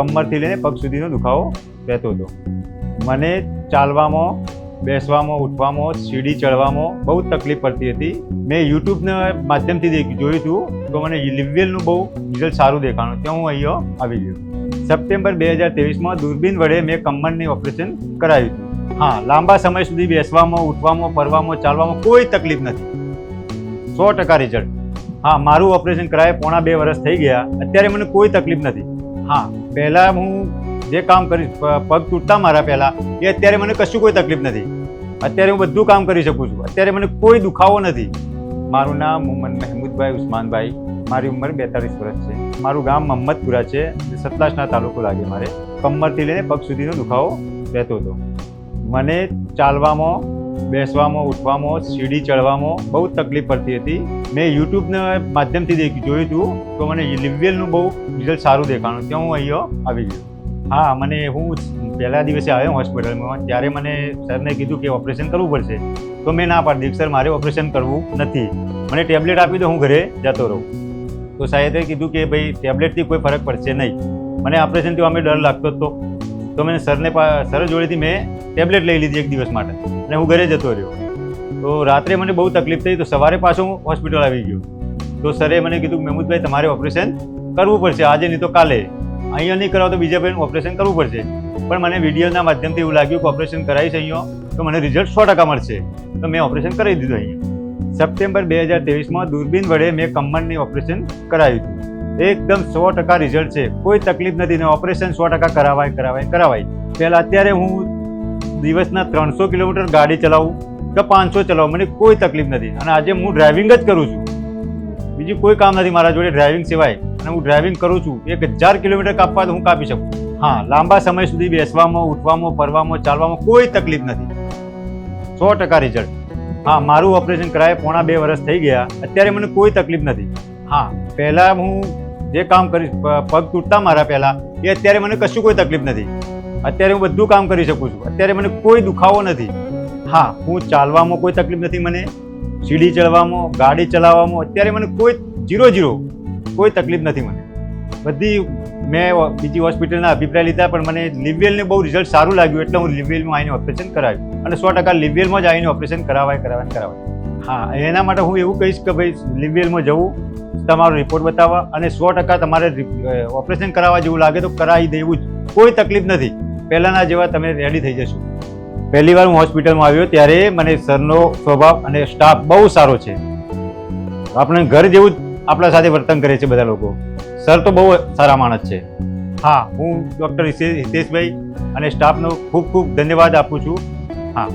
કમરથી લઈને પગ સુધીનો દુખાવો રહેતો હતો. મને ચાલવામાં, બેસવામાં, ઉઠવામાં, સીડી ચડવામાં બહુ તકલીફ પડતી હતી. મેં યુટ્યુબના માધ્યમથી જોયું હતું તો મને લિવ્યલનું બહુ રિઝલ્ટ સારું દેખાણું. ત્યાં હું અહીંયા આવી ગયો. સપ્ટેમ્બર બે હજાર ત્રેવીસમાં દૂરબીન વડે મેં કમરની ઓપરેશન કરાવ્યું હતું. હા, લાંબા સમય સુધી બેસવામાં, ઉઠવામાં, ફરવામાં, ચાલવામાં કોઈ તકલીફ નથી. સો ટકા રિઝલ્ટ. હા, મારું ઓપરેશન કરાય પોણા બે વર્ષ થઈ ગયા. અત્યારે મને કોઈ તકલીફ નથી. હા પહેલાં હું જે કામ કરીશ પગ તૂટતા મારા પહેલાં, એ અત્યારે મને કશું કોઈ તકલીફ નથી. અત્યારે હું બધું કામ કરી શકું છું. અત્યારે મને કોઈ દુખાવો નથી. મારું નામ મોહમ્મદ મહેમૂદભાઈ ઉસ્માનભાઈ. મારી ઉંમર બેતાલીસ વર્ષ છે. મારું ગામ મહમ્મદપુરા છે સતલાસના તાલુકો લાગે મારે. કમરથી લઈને પગ સુધીનો દુખાવો રહેતો હતો. મને ચાલવામાં બેસવામાં, ઉઠવામાં, સીડી ચડવામાં બહુ તકલીફ પડતી હતી. મેં યુટ્યુબના માધ્યમથી જોયું હતું તો મને લિવેલનું બહુ રિઝલ્ટ સારું દેખાણું. ત્યાં હું અહીંયા આવી ગયો. હા, મને હું પહેલા દિવસે આવ્યો હોસ્પિટલમાં, ત્યારે મને સરને કીધું કે ઓપરેશન કરવું પડશે. તો મેં ના પાડી. સર, મારે ઓપરેશન કરવું નથી. મને ટેબ્લેટ આપી દો, હું ઘરે જતો રહું. તો સાહેબે કીધું કે ભાઈ, ટેબ્લેટથી કોઈ ફરક પડશે નહીં. મને ઓપરેશનથી અમે ડર લાગતો જ તો મેં સરને સર જોડેથી મેં ટેબ્લેટ લઈ લીધી એક દિવસ માટે. અને હું ઘરે જતો રહ્યો. તો રાત્રે મને બહુ તકલીફ થઈ, તો સવારે પાછો હું હોસ્પિટલ આવી ગયો. તો સરે મને કીધું મહેમૂદભાઈ તમારે ઓપરેશન કરવું પડશે. આજે નહીં તો કાલે. અહીંયા નહીં કરાવો તો બીજા ભાઈનું ઓપરેશન કરવું પડશે. પણ મને વિડીયોના માધ્યમથી એવું લાગ્યું કે ઓપરેશન કરાવીશ અહીંયા, તો મને રિઝલ્ટ સો ટકા મળશે. તો મેં ઓપરેશન કરાવી દીધું અહીંયા. સપ્ટેમ્બર બે હજાર ત્રેવીસમાં દૂરબીન વડે મેં કમરની ઓપરેશન કરાવ્યું હતું. એકદમ સો ટકા રિઝલ્ટ છે. કોઈ તકલીફ નથી ને ઓપરેશન સો ટકા કરાવાય કરાવાય કરાવાય. પહેલાં અત્યારે હું દિવસના ત્રણસો કિલોમીટર ગાડી ચલાવું કે પાંચસો ચલાવું, મને કોઈ તકલીફ નથી. અને આજે હું ડ્રાઇવિંગ જ કરું છું. બીજું કોઈ કામ નથી મારા જોડે ડ્રાઇવિંગ સિવાય. અને હું ડ્રાઇવિંગ કરું છું, એક હજાર કિલોમીટર કાપવા તો હું કાપી શકું. હા, લાંબા સમય સુધી બેસવામાં, ઉઠવામાં, ફરવામાં, ચાલવામાં કોઈ તકલીફ નથી. સો ટકા રિઝલ્ટ હા, મારું ઓપરેશન કરાય, પોણા બે વર્ષ થઈ ગયા. અત્યારે મને કોઈ તકલીફ નથી. હા, પહેલાં હું જે કામ કરીશ પગ તૂટતા મારા પહેલાં, એ અત્યારે મને કશું કોઈ તકલીફ નથી. અત્યારે હું બધું કામ કરી શકું છું. અત્યારે મને કોઈ દુખાવો નથી. હા, હું ચાલવામાં કોઈ તકલીફ નથી મને. સીડી ચડવામાં, ગાડી ચલાવવામાં, અત્યારે મને કોઈ જીરો જીરો કોઈ તકલીફ નથી મને. બધી મેં બીજી હોસ્પિટલના અભિપ્રાય લીધા, પણ મને લિવેલને બહુ રિઝલ્ટ સારું લાગ્યું, એટલે હું લિવેલમાં આવીને ઓપરેશન કરાવ્યું. અને સો ટકા લિવેલમાં જ આવીને ઓપરેશન કરાવાય કરાવાય કરાવાય. હા, એના માટે હું એવું કહીશ કે ભાઈ લિવેલમાં જવું, તમારો રિપોર્ટ બતાવવા અને સો ટકા તમારે ઓપરેશન કરાવવા જેવું લાગે તો કરાવી દેવું જ. કોઈ તકલીફ નથી. પહેલાંના જેવા તમે રેડી થઈ જશો. પહેલી વાર હું હોસ્પિટલમાં આવ્યો ત્યારે મને સરનો સ્વભાવ અને સ્ટાફ બહુ સારો છે. આપણે ઘર જેવું જ આપણા સાથે વર્તન કરે છે બધા લોકો. સર તો બહુ સારા માણસ છે. હા, હું ડૉક્ટર હિતેશભાઈ અને સ્ટાફનો ખૂબ ખૂબ ધન્યવાદ આપું છું. હા.